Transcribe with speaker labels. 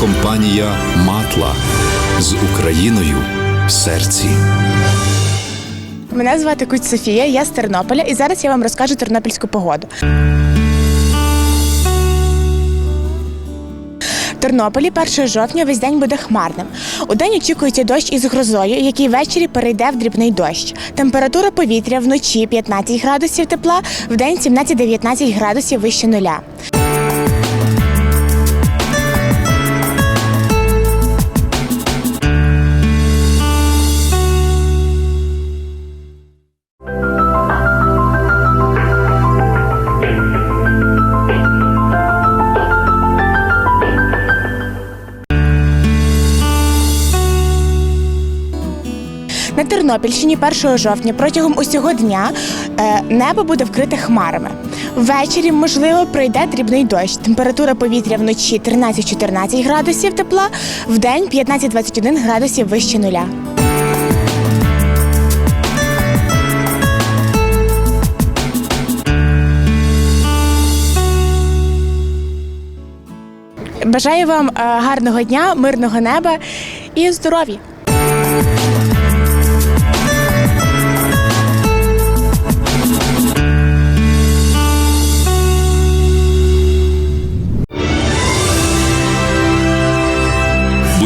Speaker 1: компанія Матла з Україною в серці.
Speaker 2: Мене звати Куть Софія, я з Тернополя, і зараз я вам розкажу тернопільську погоду. В Тернополі 1 жовтня весь день буде хмарним. У день очікується дощ із грозою, який ввечері перейде в дрібний дощ. Температура повітря вночі 15 градусів тепла, в день 17-19 градусів вище нуля. На Тернопільщині 1 жовтня протягом усього дня е, небо буде вкрите хмарами. Ввечері, можливо, пройде дрібний дощ. Температура повітря вночі 13-14 градусів тепла, в день 15-21 градусів вище нуля. Бажаю вам е, гарного дня, мирного неба і здоров'я!